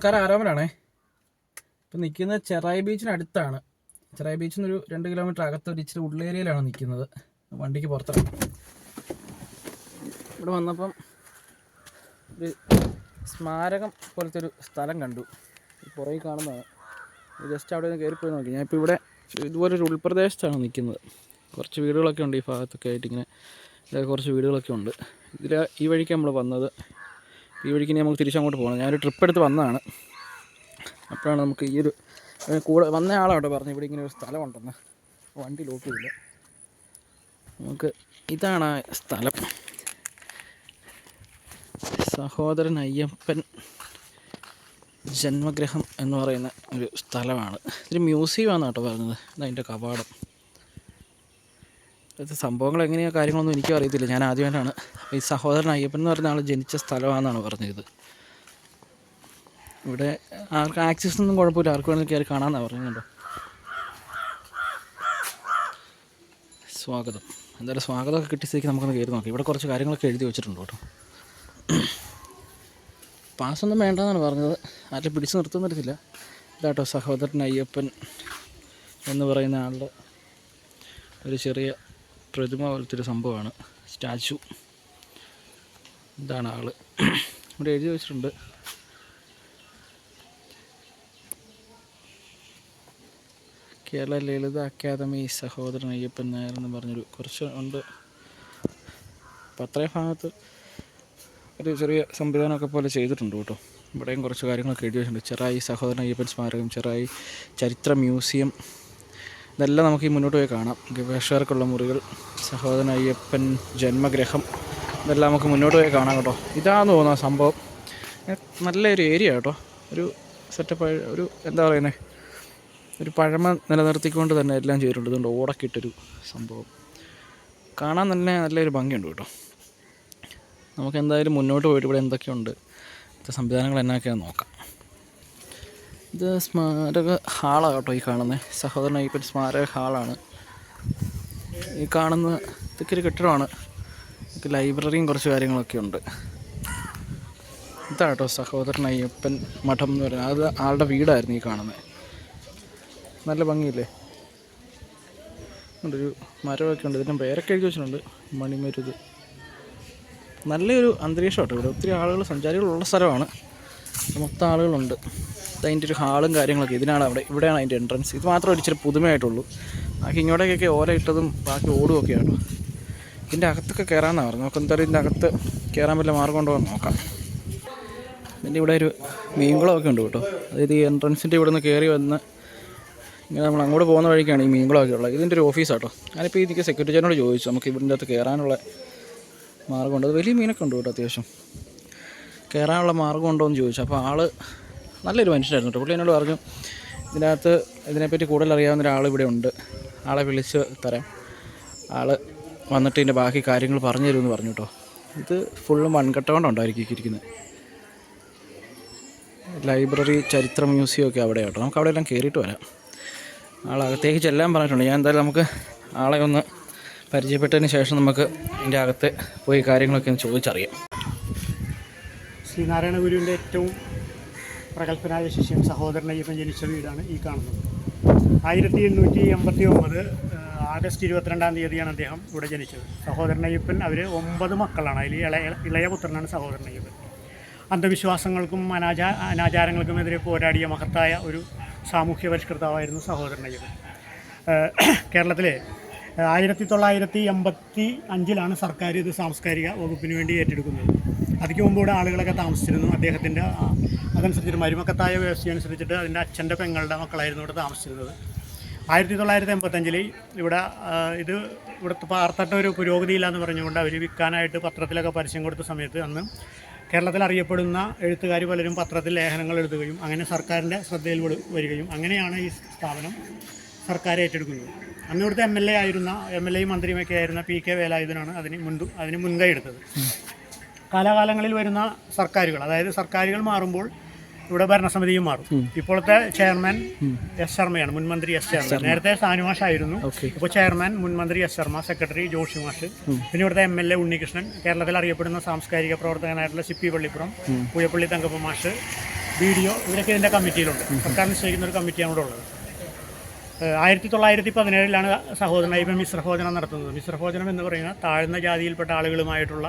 നമസ്കാരം ആരോമലാണേ ഇപ്പം നിൽക്കുന്നത് ചെറായി ബീച്ചിനടുത്താണ്. ചെറായി ബീച്ചിൽ നിന്നൊരു രണ്ട് കിലോമീറ്റർ അകത്ത് ഒരു ഇച്ചിരി ഉള്ളേരിയയിലാണ് നിൽക്കുന്നത്. വണ്ടിക്ക് പുറത്താണ്. ഇവിടെ വന്നപ്പം ഒരു സ്മാരകം പോലത്തെ ഒരു സ്ഥലം കണ്ടു. പുറകിൽ കാണുന്നതാണ്. ജസ്റ്റ് അവിടെ നിന്ന് കയറിപ്പോയി നോക്കി. ഞാൻ ഇപ്പോൾ ഇവിടെ ഇതുപോലെ ഒരു ഉൾപ്രദേശത്താണ് നിൽക്കുന്നത്. കുറച്ച് വീടുകളൊക്കെ ഉണ്ട് ഈ ഭാഗത്തൊക്കെ ആയിട്ടിങ്ങനെ കുറച്ച് വീടുകളൊക്കെ ഉണ്ട്. ഇതിൽ ഈ വഴിക്ക് നമ്മൾ വന്നത്. ഈ വഴിക്ക് നമുക്ക് തിരിച്ചങ്ങോട്ട് പോകണം. ഞാനൊരു ട്രിപ്പ് എടുത്ത് വന്നതാണ്. അപ്പോഴാണ് നമുക്ക് ഈ ഒരു കൂടെ വന്ന ആളാട്ടോ പറഞ്ഞു ഇവിടെ ഇങ്ങനെ ഒരു സ്ഥലമുണ്ടെന്ന്. വണ്ടി ലോക്ക് ചെയ്തില്ല. നമുക്ക് ഇതാണ് ആ സ്ഥലം. സഹോദരൻ അയ്യപ്പൻ ജന്മഗ്രഹം എന്ന് പറയുന്ന ഒരു സ്ഥലമാണ്. ഇതൊരു മ്യൂസിയമാണ് കേട്ടോ പറഞ്ഞത്. അതിന്റെ കവാടം. ഇത് സംഭവങ്ങൾ എങ്ങനെയാണ് കാര്യങ്ങളൊന്നും എനിക്കും അറിയത്തില്ല. ഞാൻ ആദ്യമായിട്ടാണ് ഈ സഹോദരൻ അയ്യപ്പൻ എന്ന് പറഞ്ഞ ആൾ ജനിച്ച സ്ഥലമാണെന്നാണ് പറഞ്ഞത്. ഇവിടെ ആർക്ക് ആക്സസ് ഒന്നും കുഴപ്പമില്ല. ആർക്ക് വേണമെങ്കിൽ കയറി കാണാമെന്നാണ് പറഞ്ഞത് സ്വാഗതം. എന്തായാലും സ്വാഗതമൊക്കെ കിട്ടിയ സ്ഥിതിക്ക് നമുക്കൊന്ന് കയറി നോക്കാം. ഇവിടെ കുറച്ച് കാര്യങ്ങളൊക്കെ എഴുതി വെച്ചിട്ടുണ്ട് കേട്ടോ. പാസ്സൊന്നും വേണ്ടെന്നാണ് പറഞ്ഞത്. ആരും പിടിച്ചു നിർത്തുന്നില്ല ഇതാട്ടോ സഹോദരൻ അയ്യപ്പൻ എന്ന് പറയുന്ന ആളുടെ ഒരു ചെറിയ പ്രതിമ പോലത്തെ സംഭവമാണ്. സ്റ്റാച്ചു. ഇതാണ് ആൾ. ഇവിടെ എഴുതി വെച്ചിട്ടുണ്ട്. കേരള ലളിത അക്കാദമി സഹോദരൻ അയ്യപ്പൻ നായർ എന്ന് പറഞ്ഞൊരു കുറച്ച് ഉണ്ട്. അപ്പം അത്രയും ഭാഗത്ത് ഒരു ചെറിയ സംവിധാനമൊക്കെ പോലെ ചെയ്തിട്ടുണ്ട് കേട്ടോ. ഇവിടെയും കുറച്ച് കാര്യങ്ങളൊക്കെ എഴുതി വെച്ചിട്ടുണ്ട്. ചെറായി സഹോദരൻ അയ്യപ്പൻ സ്മാരകം ചെറായി ചരിത്ര മ്യൂസിയം ഇതെല്ലാം നമുക്ക് ഈ മുന്നോട്ട് പോയി കാണാം. ഗവേഷകർക്കുള്ള മുറികൾ സഹോദരൻ അയ്യപ്പൻ ജന്മഗ്രഹം ഇതെല്ലാം നമുക്ക് മുന്നോട്ട് പോയി കാണാം കേട്ടോ. ഇതാന്ന് തോന്നുന്ന സംഭവം. നല്ലൊരു ഏരിയ കേട്ടോ. ഒരു സെറ്റപ്പ് ഒരു എന്താ പറയുന്നത് ഒരു പഴമ നിലനിർത്തിക്കൊണ്ട് തന്നെ എല്ലാം ചെയ്തിട്ടുണ്ട്. ഇതുകൊണ്ട് ഓടക്കിട്ടൊരു സംഭവം. കാണാൻ തന്നെ നല്ലൊരു ഭംഗിയുണ്ട് കേട്ടോ. നമുക്ക് എന്തായാലും മുന്നോട്ട് പോയിട്ട് ഇവിടെ എന്തൊക്കെയുണ്ട്? സംവിധാനങ്ങൾ എന്നൊക്കെയാണെന്ന് നോക്കാം. ഇത് സ്മാരക ഹാളാണ് കേട്ടോ ഈ കാണുന്നത് സഹോദരൻ അയ്യപ്പൻ സ്മാരക ഹാളാണ്. ഈ കാണുന്ന ഇതൊക്കെ ഒരു കെട്ടിടമാണ്. ലൈബ്രറിയും കുറച്ച് കാര്യങ്ങളൊക്കെ ഉണ്ട്. ഇതാണ് കേട്ടോ സഹോദരൻ അയ്യപ്പൻ മഠം എന്ന് പറയുന്നത്. അത് ആളുടെ വീടായിരുന്നു ഈ കാണുന്നത് നല്ല ഭംഗിയില്ലേ? ഒരു മരമൊക്കെ ഉണ്ട്. ഇതിന്റെ പേരൊക്കെ എഴുതി വെച്ചിട്ടുണ്ട്. മണിമരുത്. നല്ലൊരു അന്തരീക്ഷം കേട്ടോ ഇവിടെ. ഒത്തിരി ആളുകൾ സഞ്ചാരികളുള്ള സ്ഥലമാണ്. മൊത്തം ആളുകളുണ്ട്. അതിന്റെ ഒരു ഹാളും കാര്യങ്ങളൊക്കെ ഇതിനാണ് അവിടെ ഇവിടെയാണ് അതിന്റെ എൻട്രൻസ് ഇത് മാത്രമേ ഒരു ഇച്ചിരി പുതുമയായിട്ടുള്ളൂ. ബാക്കി ഇങ്ങോട്ടേക്കൊക്കെ ഓല ഇട്ടതും ബാക്കി ഓടുമൊക്കെയാണ് ഇതിന്റെ അകത്തൊക്കെ കയറാമെന്നാണ് പറഞ്ഞു നമുക്ക് എന്തായാലും ഇതിന്റെ അകത്ത് കയറാൻ വല്ല മാർഗം ഉണ്ടോ എന്ന് നോക്കാം. ഇതിന്റെ ഇവിടെ ഒരു മീൻകുളമൊക്കെ ഉണ്ട് കേട്ടോ. അതായത് ഈ എൻട്രൻസിന്റെ ഇവിടെ നിന്ന് കയറി വന്ന് ഇങ്ങനെ നമ്മൾ അങ്ങോട്ട് പോകുന്ന വഴിക്കാണ് ഈ മീൻകുളമൊക്കെ ഉള്ളത്. ഇതിന്റെ ഒരു ഓഫീസാട്ടോ ഞാനിപ്പോൾ ഇതിന്റെ സെക്യൂരിറ്റിനോട് ചോദിച്ചു നമുക്ക് ഇതിന്റെ അകത്ത് കയറാനുള്ള മാർഗമുണ്ട് അത് വലിയ മീനൊക്കെ ഉണ്ട് കേട്ടോ അത്യാവശ്യം. കയറാനുള്ള മാർഗം ഉണ്ടോ എന്ന് ചോദിച്ചു. അപ്പോൾ ആൾ നല്ലൊരു മനുഷ്യനായിരുന്നു കേട്ടോ. പുള്ളി എന്നോട് പറഞ്ഞു ഇതിനകത്ത് ഇതിനെപ്പറ്റി കൂടുതൽ അറിയാവുന്ന ഒരാൾ ഇവിടെ ഉണ്ട്. ആളെ വിളിച്ച് തരാം. ആൾ വന്നിട്ട് ഇതിന്റെ ബാക്കി കാര്യങ്ങൾ പറഞ്ഞു തരുമെന്ന് പറഞ്ഞു കേട്ടോ. ഇത് ഫുള്ളും മൺകട്ട കൊണ്ടുണ്ടായിരിക്കും ഇരിക്കുന്നത് ലൈബ്രറി ചരിത്ര മ്യൂസിയം ഒക്കെ അവിടെ കേട്ടോ. നമുക്ക് അവിടെ എല്ലാം കയറിയിട്ട് വരാം ആളകത്തേക്ക് ചെല്ലാൻ പറഞ്ഞിട്ടുണ്ട്. ഞാൻ എന്തായാലും നമുക്ക് ആളെ ഒന്ന് പരിചയപ്പെട്ടതിന് ശേഷം നമുക്ക് ഇതിന്റെ അകത്ത് പോയി കാര്യങ്ങളൊക്കെ ഒന്ന് ചോദിച്ചറിയാം. ശ്രീനാരായണ ഗുരുവിന്റെ ഏറ്റവും പ്രഗത്ഭനായ ശിഷ്യൻ സഹോദരൻ അയ്യപ്പൻ ജനിച്ച വീടാണ് ഈ കാണുന്നത്. ആയിരത്തി എണ്ണൂറ്റി എൺപത്തി ഒമ്പത് ആഗസ്റ്റ് ഇരുപത്തിരണ്ടാം തീയതിയാണ് അദ്ദേഹം ഇവിടെ ജനിച്ചത്. സഹോദരൻ അയ്യപ്പൻ അവർ ഒമ്പത് മക്കളാണ്. അതിൽ ഇളയ ഇളയ പുത്രനാണ് സഹോദരൻ അയ്യപ്പൻ. അന്ധവിശ്വാസങ്ങൾക്കും അനാചാ അനാചാരങ്ങൾക്കും എതിരെ പോരാടിയ മഹത്തായ ഒരു സാമൂഹ്യ പരിഷ്കർത്താവായിരുന്നു സഹോദരൻ അയ്യപ്പൻ. കേരളത്തിലെ ആയിരത്തി തൊള്ളായിരത്തി എൺപത്തി അഞ്ചിലാണ് സർക്കാർ ഇത് സാംസ്കാരിക വകുപ്പിന് വേണ്ടി ഏറ്റെടുക്കുന്നത്. അതിക്ക് മുമ്പ് ഇവിടെ ആളുകളൊക്കെ താമസിച്ചിരുന്നു. അദ്ദേഹത്തിന്റെ അതനുസരിച്ചിട്ട് മരുമക്കത്തായ വ്യവസ്ഥ അനുസരിച്ചിട്ട് അതിന്റെ അച്ഛന്റെ പെങ്ങളുടെ മക്കളായിരുന്നു ഇവിടെ താമസിച്ചിരുന്നത്. ആയിരത്തി തൊള്ളായിരത്തി എൺപത്തഞ്ചിൽ ഇവിടെ ഇത് ഇവിടുത്തെ പാർത്തട്ട ഒരു പുരോഗതിയില്ല എന്ന് പറഞ്ഞുകൊണ്ട് അവർ വിൽക്കാനായിട്ട് പത്രത്തിലൊക്കെ പരസ്യം കൊടുത്ത സമയത്ത് അന്ന് കേരളത്തിൽ അറിയപ്പെടുന്ന എഴുത്തുകാർ പലരും പത്രത്തിൽ ലേഖനങ്ങൾ എഴുതുകയും അങ്ങനെ സർക്കാരിന്റെ ശ്രദ്ധയിൽ വരികയും അങ്ങനെയാണ് ഈ സ്ഥാപനം സർക്കാർ ഏറ്റെടുക്കുന്നത്. അന്ന് ഇവിടുത്തെ എം എൽ എ ആയിരുന്ന എം എൽ എയും മന്ത്രിയുമൊക്കെ ആയിരുന്ന പി കെ വേലായുധനാണ് അതിന് മുൻപ് അതിന് മുൻകൈ എടുത്തത്. കാലാകാലങ്ങളിൽ വരുന്ന സർക്കാരുകൾ അതായത് സർക്കാരുകൾ മാറുമ്പോൾ ഇവിടെ ഭരണസമിതിയും മാറും. ഇപ്പോഴത്തെ ചെയർമാൻ എസ് ശർമ്മയാണ് മുൻമന്ത്രി എസ് ശർമ്മ. നേരത്തെ സാനുമാഷ് ആയിരുന്നു ഇപ്പൊ ഇപ്പോൾ ചെയർമാൻ മുൻമന്ത്രി എസ് ശർമ്മ സെക്രട്ടറി ജോഷി മാഷ് പിന്നെ ഇവിടുത്തെ എം എൽ എ ഉണ്ണികൃഷ്ണൻ കേരളത്തിൽ അറിയപ്പെടുന്ന സാംസ്കാരിക പ്രവർത്തകനായിട്ടുള്ള സിപ്പി പള്ളിപ്പുറം പൂയപ്പള്ളി തങ്കപ്പ മാഷ് ബി ഡി ഒ ഇവരൊക്കെ ഇതിന്റെ കമ്മിറ്റിയിലുണ്ട്. സർക്കാർ നിശ്ചയിക്കുന്ന ഒരു കമ്മിറ്റിയാണ് ഇവിടെ ഉള്ളത്. ആയിരത്തി തൊള്ളായിരത്തി പതിനേഴിലാണ് സഹോദരൻ ഇപ്പം മിശ്രഭോജനം നടത്തുന്നത്. മിശ്രഭോജനം എന്ന് പറയുന്ന താഴ്ന്ന ജാതിയിൽപ്പെട്ട ആളുകളുമായിട്ടുള്ള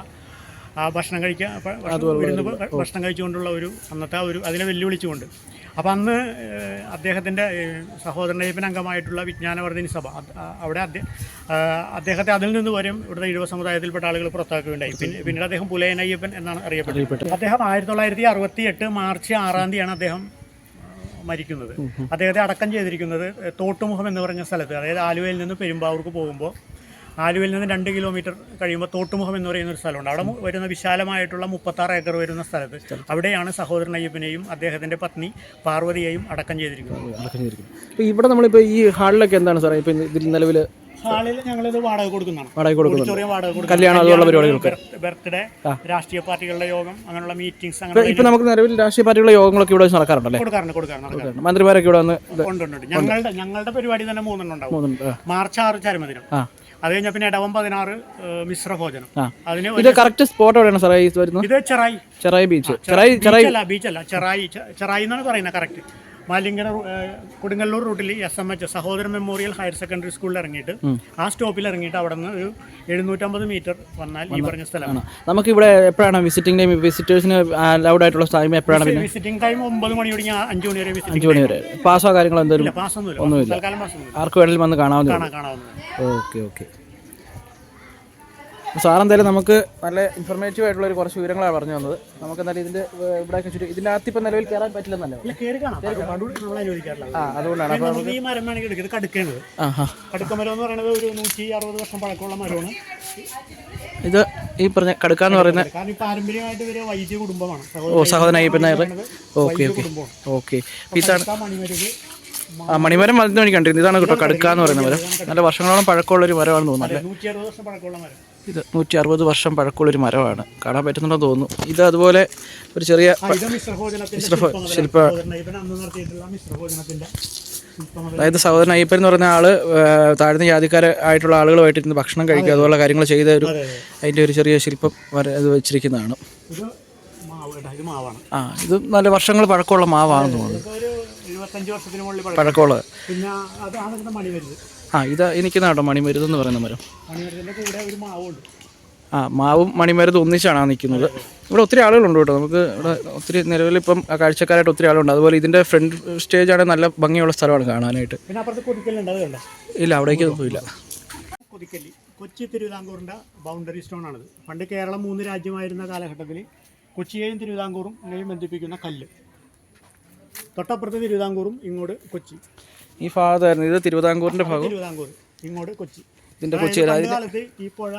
ആ ഭക്ഷണം കഴിക്കുക ഭ- ഭക്ഷണം കഴിച്ചുകൊണ്ടുള്ള ഒരു അന്നത്തെ ആ ഒരു അതിനെ വെല്ലുവിളിച്ചുകൊണ്ട്. അപ്പോൾ അന്ന് അദ്ദേഹത്തിന്റെ അയ്യപ്പൻ അംഗമായിട്ടുള്ള വിജ്ഞാനവർദ്ധിനി സഭ അവിടെ അദ്ദേഹം അദ്ദേഹത്തെ അതിൽ നിന്ന് വരും ഇവിടുത്തെ ഇഴുവ സമുദായത്തിൽപ്പെട്ട ആളുകൾ പുറത്താക്കുകയുണ്ടായി. പിന്നെ പിന്നീട് അദ്ദേഹം പുലയൻ അയ്യപ്പൻ എന്നാണ് അറിയപ്പെട്ടത്. അദ്ദേഹം ആയിരത്തി തൊള്ളായിരത്തി അറുപത്തി എട്ട് മാർച്ച് ആറാം തീയതിയാണ് അദ്ദേഹം മരിക്കുന്നത്. അദ്ദേഹത്തെ അടക്കം ചെയ്തിരിക്കുന്നത് തോട്ടുമുഖം എന്ന് പറഞ്ഞ സ്ഥലത്ത് അതായത് ആലുവയിൽ നിന്ന് പെരുമ്പാവൂർക്ക് പോകുമ്പോൾ ആലുവയിൽ നിന്ന് രണ്ട് കിലോമീറ്റർ കഴിയുമ്പോൾ തോട്ടുമുഖം എന്ന് പറയുന്ന ഒരു സ്ഥലമുണ്ട്. അവിടെ വരുന്ന വിശാലമായിട്ടുള്ള മുപ്പത്താറ് ഏക്കർ വരുന്ന സ്ഥലത്ത് അവിടെയാണ് സഹോദരൻ അയ്യപ്പനെയും അദ്ദേഹത്തിന്റെ പത്നി പാർവതിയെയും അടക്കം ചെയ്തിരിക്കുന്നത്. അടക്കം ചെയ്തിരിക്കുന്നത്. അപ്പോൾ ഇവിടെ നമ്മളിപ്പോൾ ഈ ഹാളിലൊക്കെ എന്താണ് സാറേ? ഇപ്പോൾ ഇതിൽ നിലവിൽ ഹാളിൽ ഞങ്ങളിത് വാടക കൊടുക്കുന്നതാണ്. വാടക കൊടുക്കുന്നത് കല്യാണം അതുപോലുള്ള പരിപാടികൾക്ക്. ബർത്ത്ഡേ രാഷ്ട്രീയ പാർട്ടികളുടെ യോഗം അങ്ങനെയുള്ള മീറ്റിംഗ്സ് അങ്ങനെ ഇപ്പൊ നമുക്ക് നിലവിൽ രാഷ്ട്രീയ പാർട്ടികളുടെ യോഗങ്ങളൊക്കെ ഇവിടെ നടക്കാറുണ്ടല്ലേ? കൊടുക്കാറുണ്ട് കൊടുക്കാറുണ്ട് നടക്കാറുണ്ട്. മന്ത്രിമാരൊക്കെ ഇവിടെ വന്ന് ഞങ്ങളുടെ ഞങ്ങളുടെ പരിപാടി തന്നെ മൂന്നെണ്ണം ഉണ്ടാവും. മാർച്ച് ആറ് ചരമദിനം. അത് കഴിഞ്ഞാൽ പിന്നെ ഇടവം പതിനാറ് മിശ്ര ഭോജനം. അതിന് ഇത് കറക്റ്റ് സ്പോട്ട് എവിടെയാണ് സാറേ വരുന്നത്? ഇത് ചെറായി. ചെറായി ബീച്ച് ചെറായി ചെറായി ബീച്ചല്ല ബീച്ചല്ല ചെറായി ചെറായി എന്നാണ് പറയുന്നത് കറക്റ്റ് ഏഹ്, കൊടുങ്ങല്ലൂർ റൂട്ടിൽ S M H Sahodaran memorial higher secondary സ്കൂളിൽ ഇറങ്ങിയിട്ട് ആ സ്റ്റോപ്പിൽ ഇറങ്ങിയിട്ട് അവിടെ നിന്ന് ഒരു എഴുന്നൂറ്റമ്പത് മീറ്റർ വന്നാൽ ഈ പറഞ്ഞ സ്ഥലമാണ്. നമുക്ക് ഇവിടെ എപ്പോഴാണ് വിസിറ്റിംഗ് ടൈം വിസിറ്റേഴ്സിന് അലൗഡ് ആയിട്ടുള്ള ടൈം എപ്പോഴാണ് പിന്നെ? വിസിറ്റിംഗ് ടൈം ഒമ്പത് മണി തുടങ്ങി അഞ്ച് മണി വരെ അഞ്ച് മണി വരെ. പാസോ കാര്യങ്ങളോ എന്തെങ്കിലും പാസ്സൊന്നുമില്ല ആർക്ക് വേണമെങ്കിലും വന്ന് കാണാവുന്നതാണ് ഓക്കെ ഓക്കെ. സാർ എന്തായാലും നമുക്ക് നല്ല ഇൻഫർമേറ്റീവ് ആയിട്ടുള്ള ഒരു കുറച്ച് വിവരങ്ങളാണ് പറഞ്ഞു തന്നത്. നമുക്ക് എന്തായാലും ഇതിന്റെ ഇവിടെ ചുറ്റും ഇതിന്റെ അകത്ത് ഇപ്പം നിലവിൽ കയറാൻ പറ്റില്ലെന്നല്ലോ? ആ അതുകൊണ്ടാണ്. അപ്പോൾ നമുക്ക് ഈ മരമാണ് എടുക്കുന്നത് കടുക്കേണ്ടത് കടുക്കമരം എന്ന് പറയുന്നത് ഒരു നൂറ്റി അറുപത് വർഷം പഴക്കമുള്ള മരമാണ്. ഇത് ഈ പറഞ്ഞ കടുക്ക എന്ന് പറയുന്ന പാരമ്പര്യമായിട്ട് ഇവർ വൈദ്യ കുടുംബമാണ്. ഓ Sahodaran Ayyappan Nair okay okay. Okay. ഇതാണ് ആ മണിമരം മരുന്ന് വേണ്ടി കണ്ടിരുന്നു ഇതാണ് കേട്ടോ കടുക്ക എന്ന് പറയുന്ന മരം. നല്ല വർഷങ്ങളോളം പഴക്കമുള്ള ഒരു മരമാണെന്ന് തോന്നുന്നു അല്ലേ? നൂറ്റി അറുപത് വർഷം പഴക്കമുള്ള ഒരു ഇത് നൂറ്റി അറുപത് വർഷം പഴക്കമുള്ളൊരു മരമാണ്. കാണാൻ പറ്റുന്നുണ്ടെന്ന് തോന്നുന്നു. ഇത് അതുപോലെ ഒരു ചെറിയ ശില്പ- അതായത് സഹോദരൻ അയ്യപ്പൻ എന്ന് പറയുന്ന ആൾ താഴ്ന്ന ജാതിക്കാർ ആയിട്ടുള്ള ആളുകളുമായിട്ട് ഇരുന്ന് ഭക്ഷണം കഴിക്കുക അതുപോലെ കാര്യങ്ങൾ ചെയ്ത ഒരു അതെ അതെ. അതിന്റെ ഒരു ചെറിയ ശില്പം വര ഇത് വെച്ചിരിക്കുന്നതാണ് ആ ഇത് നല്ല വർഷങ്ങൾ പഴക്കമുള്ള മാവാണെന്ന് തോന്നുന്നു. പഴക്കമുള്ളത്. പിന്നെ അതാണ് ആ ഇത് എനിക്ക് കേട്ടോ മണിമരുത് എന്ന് പറയുന്ന മരം. ആ മാവും മണിമരുത് ഒന്നിച്ചാണ് നിൽക്കുന്നത്. ഇവിടെ ഒത്തിരി ആളുകളുണ്ട് കേട്ടോ നമുക്ക് ഇവിടെ ഒത്തിരി നിലവിൽ ഇപ്പം കാഴ്ചക്കാരായിട്ട് ഒത്തിരി ആളുണ്ട്. അതുപോലെ ഇതിന്റെ ഫ്രണ്ട് സ്റ്റേജ് ആണ് നല്ല ഭംഗിയുള്ള സ്ഥലമാണ് കാണാനായിട്ട്. ഇല്ല അവിടേക്ക് ഒന്നുമില്ല കൊതിക്കല്ലി കൊച്ചി തിരുവിതാംകൂറിന്റെ ബൗണ്ടറി സ്റ്റോൺ ആണിത്. പണ്ട് കേരളം മൂന്ന് രാജ്യമായിരുന്ന കാലഘട്ടത്തിൽ കൊച്ചിയെയും തിരുവിതാംകൂറും ബന്ധിപ്പിക്കുന്ന കല്ല്. തൊട്ടപ്പുറത്ത് തിരുവിതാംകൂറും ഇങ്ങോട്ട് കൊച്ചി. ഈ ഭാഗത്തായിരുന്നു. ഇത് തിരുവിതാംകൂറിന്റെ ഭാഗം? തിരുവിതാംകൂർ. ഇങ്ങോട്ട് കൊച്ചി. ഇതിന്റെ കൊച്ചി കാലത്ത് ഈ പുഴ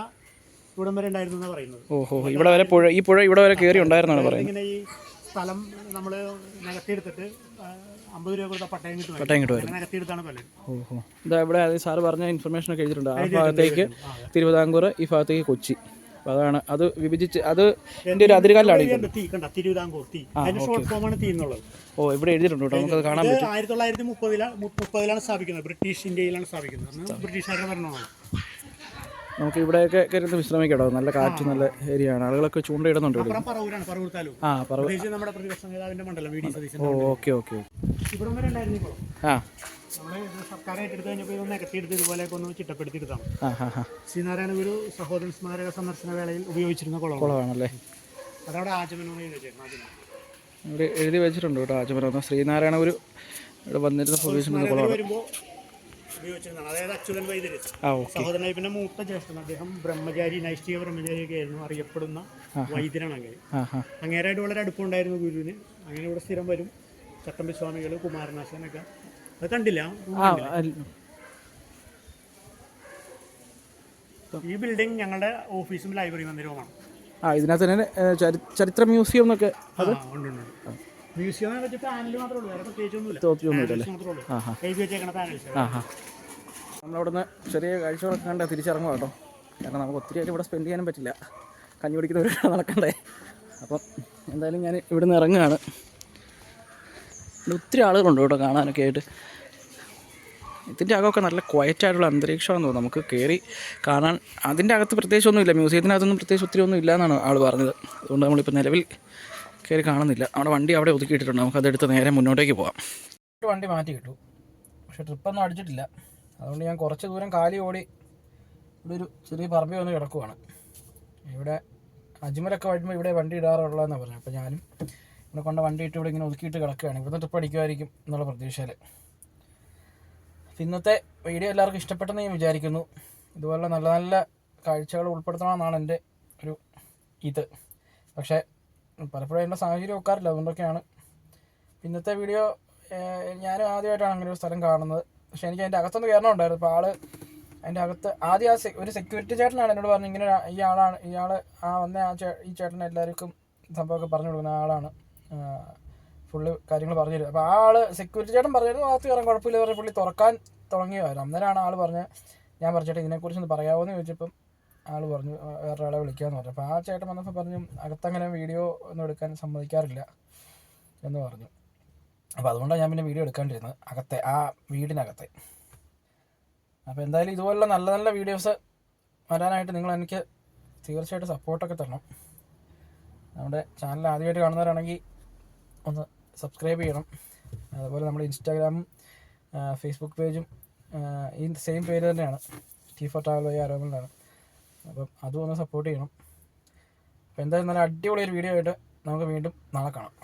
ഇവിടം വരെ ഉണ്ടായിരുന്നു എന്നാണ് പറയുന്നത്. ഓഹോ ഇവിടെ വരെ പുഴ ഈ പുഴ ഇവിടെ വരെ കയറി ഉണ്ടായിരുന്നാണ് പറയുന്നത്? ഇങ്ങനെ ഈ സ്ഥലം നമ്മൾ നികത്തിയെടുത്തിട്ട് അമ്പത് രൂപ കൊടുത്ത പട്ടയം കിട്ടും പട്ടയം കിട്ടുമായിരുന്നു. നികത്തിയെടുത്താണ് പലരും. ഓഹോ. ഇതാ ഇവിടെ സാറ് പറഞ്ഞ ഇൻഫർമേഷൻ ഒക്കെ എഴുതിയിട്ടുണ്ട്. ആ ഭാഗത്തേക്ക് തിരുവിതാംകൂർ ഈ ഭാഗത്തേക്ക് കൊച്ചി. അപ്പോൾ അതാണ്. അത് വിഭജിച്ച് അത് എന്റെ ഒരു കണ്ട തീ കണ്ട തിരുവിതാംകൂർ തീ. അതിന്റെ ഷോർട്ട് ഫോമാണ് തീ എന്നുള്ളത്. ഓ ഇവിടെ എഴുതിയിട്ടുണ്ട് കേട്ടോ. നമുക്കത് കാണാൻ പറ്റും. ആയിരത്തി തൊള്ളായിരത്തി മുപ്പതിലാണ് സ്ഥാപിക്കുന്നത്. ബ്രിട്ടീഷ് ഇന്ത്യയിലാണ് സ്ഥാപിക്കുന്നത്. ബ്രിട്ടീഷുകാരുടെ ഭരണമാണ്. നമുക്ക് ഇവിടെയൊക്കെ കയറി വിശ്രമിക്കാം കേട്ടോ നല്ല കാറ്റ് നല്ല ഏരിയ ആണ് ആളുകളൊക്കെ ചൂണ്ടയിടുന്നുണ്ട് ആ ഓ ഓക്കെ ഓക്കെ. ആ. ശ്രീനാരായണ ഗുരു സഹോദര സ്മാരക സന്ദർശന വേളയിൽ ഉപയോഗിച്ചിരുന്ന കുളമാണ്. കുളമാണല്ലേ? അതവിടെ ആചമനം. എഴുതി വെച്ചിട്ടുണ്ട് കേട്ടോ ആചമരം ശ്രീനാരായണ ഒരു ഇവിടെ വന്നിരുന്ന ഉപയോഗിച്ചിരുന്ന കുളമാണ്. വരുമ്പോൾ ഉപയോഗിച്ചിരുന്നതാണ്. അതായത് അച്യുതൻ വൈദ്യര്. പിന്നെ മൂത്ത ജ്യേഷ്ഠൻ. അദ്ദേഹം ബ്രഹ്മചാരി നൈഷ്ഠിക ബ്രഹ്മചാരിയൊക്കെ ആയിരുന്നു അറിയപ്പെടുന്ന വൈദ്യനാണ് അങ്ങനെ. അങ്ങേരായിട്ട് വളരെ അടുപ്പമുണ്ടായിരുന്നു ഗുരുവിന്. അങ്ങനെ ഇവിടെ സ്ഥിരം വരും. ചട്ടമ്പി സ്വാമികൾ കുമാരനാശനൊക്കെ. അത് കണ്ടില്ല. ഈ ബിൽഡിംഗ് ഞങ്ങളുടെ ഓഫീസും ലൈബ്രറി മന്ദിരവുമാണ് ആ ഇതിനകത്ത് തന്നെ ചരിത്ര മ്യൂസിയം എന്നൊക്കെ ഉണ്ട്, ഉണ്ട്, ഉണ്ട്. മ്യൂസിയം എന്ന് വെച്ചാൽ പാനൽ മാത്രമേ ഉള്ളൂ. വേറെ പ്രത്യേകിച്ചൊന്നുമില്ല നമ്മളവിടുന്ന് ചെറിയ കാഴ്ചകളൊക്കെ കണ്ട് തിരിച്ചിറങ്ങും കേട്ടോ. കാരണം നമുക്ക് ഒത്തിരി ആയിട്ട് ഇവിടെ സ്പെൻഡ് ചെയ്യാനും പറ്റില്ല. കഞ്ഞി പിടിക്കുന്നവർ നടക്കണ്ടേ? അപ്പം എന്തായാലും ഞാൻ ഇവിടുന്ന് ഇറങ്ങുകയാണ്. ഇവിടെ ഒത്തിരി ആളുകളുണ്ട് കേട്ടോ കാണാനൊക്കെ ആയിട്ട്. ഇതിന്റെ അകമൊക്കെ നല്ല ക്വയറ്റായിട്ടുള്ള അന്തരീക്ഷമാണെന്ന് തോന്നുന്നു. നമുക്ക് കയറി കാണാൻ അതിന്റെ അകത്ത് പ്രത്യേകിച്ചൊന്നുമില്ല മ്യൂസിയത്തിനകത്തൊന്നും പ്രത്യേകിച്ച് ഒത്തിരി ഒന്നും ഇല്ല എന്നാണ് ആൾ പറഞ്ഞത്. അതുകൊണ്ട് നമ്മളിപ്പോൾ നിലവിൽ കയറി കാണുന്നില്ല. അവിടെ വണ്ടി അവിടെ ഒതുക്കിയിട്ടിട്ടുണ്ട് നമുക്കതെടുത്ത് നേരെ മുന്നോട്ടേക്ക് പോകാം. വണ്ടി മാറ്റി കിട്ടു. പക്ഷേ ട്രിപ്പൊന്നും അടിച്ചിട്ടില്ല. അതുകൊണ്ട് ഞാൻ കുറച്ച് ദൂരം കാലി ഓടി ഇവിടെ ഒരു ചെറിയ പറമ്പി വന്ന് കിടക്കുവാണ്. ഇവിടെ അജ്മലൊക്കെ വരുമ്പോൾ ഇവിടെ വണ്ടി ഇടാറുള്ളതെന്ന് പറഞ്ഞു അപ്പോൾ ഞാനും ഇവിടെ കൊണ്ട വണ്ടി ഇട്ട് ഇവിടെ ഇങ്ങനെ ഒതുക്കിയിട്ട് കിടക്കുകയാണ് ഇവിടുന്ന് ട്രിപ്പ് അടിക്കുമായിരിക്കും എന്നുള്ള പ്രതീക്ഷയിൽ ഇന്നത്തെ വീഡിയോ എല്ലാവർക്കും ഇഷ്ടപ്പെട്ടെന്ന് ഞാൻ വിചാരിക്കുന്നു. ഇതുപോലുള്ള നല്ല നല്ല കാഴ്ചകൾ ഉൾപ്പെടുത്തണമെന്നാണ് എന്റെ ഒരു ഇത്. പക്ഷേ പലപ്പോഴും എന്റെ സാഹചര്യം ഒക്കാറില്ല അതുകൊണ്ടൊക്കെയാണ്. ഇന്നത്തെ വീഡിയോ ഞാൻ ആദ്യമായിട്ടാണ് അങ്ങനെ ഒരു സ്ഥലം കാണുന്നത്. പക്ഷേ എനിക്ക് അതിന്റെ അകത്തൊന്ന് കയറണമുണ്ടായിരുന്നു. അപ്പോൾ ആൾ അതിന്റെ അകത്ത് ആദ്യം ആ ഒരു സെക്യൂരിറ്റി ചേട്ടനാണ് എന്നോട് പറഞ്ഞു ഇങ്ങനെ ഈ ആളാണ് ഇയാൾ ആ വന്ന ആ ചേ ഈ ചേട്ടൻ എല്ലാവർക്കും സംഭവമൊക്കെ പറഞ്ഞു കൊടുക്കുന്ന ആളാണ്. ഫുള്ള് കാര്യങ്ങൾ പറഞ്ഞു തരും. അപ്പോൾ ആ ആൾ സെക്യൂരിറ്റി ചേട്ടൻ പറഞ്ഞിരുന്നു അകത്ത് കയറാൻ കുഴപ്പമില്ല പറഞ്ഞ് പുള്ളി തുറക്കാൻ തുടങ്ങിയതായിരുന്നു. അന്നേരമാണ് ആൾ പറഞ്ഞത് ഞാൻ പറഞ്ഞിട്ട് ഇതിനെക്കുറിച്ചൊന്ന് പറയാമോ എന്ന് ചോദിച്ചപ്പം ആൾ പറഞ്ഞു വേറൊരാളെ വിളിക്കാമെന്ന് പറഞ്ഞു. അപ്പോൾ ആ ചേട്ടൻ വന്നപ്പോൾ പറഞ്ഞു അകത്തങ്ങനെ വീഡിയോ ഒന്നും എടുക്കാൻ സമ്മതിക്കാറില്ല എന്ന് പറഞ്ഞു. അപ്പോൾ അതുകൊണ്ടാണ് ഞാൻ പിന്നെ വീഡിയോ എടുക്കാണ്ടിരുന്നത് അകത്തെ ആ വീടിനകത്തെ. അപ്പോൾ എന്തായാലും ഇതുപോലുള്ള നല്ല നല്ല വീഡിയോസ് വരാനായിട്ട് നിങ്ങൾ എനിക്ക് തീർച്ചയായിട്ടും സപ്പോർട്ടൊക്കെ തരണം. നമ്മുടെ ചാനൽ ആദ്യമായിട്ട് കാണുന്നവരാണെങ്കിൽ ഒന്ന് സബ്സ്ക്രൈബ് ചെയ്യണം. അതുപോലെ നമ്മുടെ ഇൻസ്റ്റാഗ്രാമും ഫേസ്ബുക്ക് പേജും ഈ സെയിം പേര് തന്നെയാണ്. ടി ഫോർ ട്രാവൽ വഴി ആരോപണമാണ് അപ്പം അതും ഒന്ന് സപ്പോർട്ട് ചെയ്യണം. അപ്പോൾ എന്തായാലും നല്ല അടിപൊളി ഒരു വീഡിയോ ആയിട്ട് നമുക്ക് വീണ്ടും നാളെ കാണാം.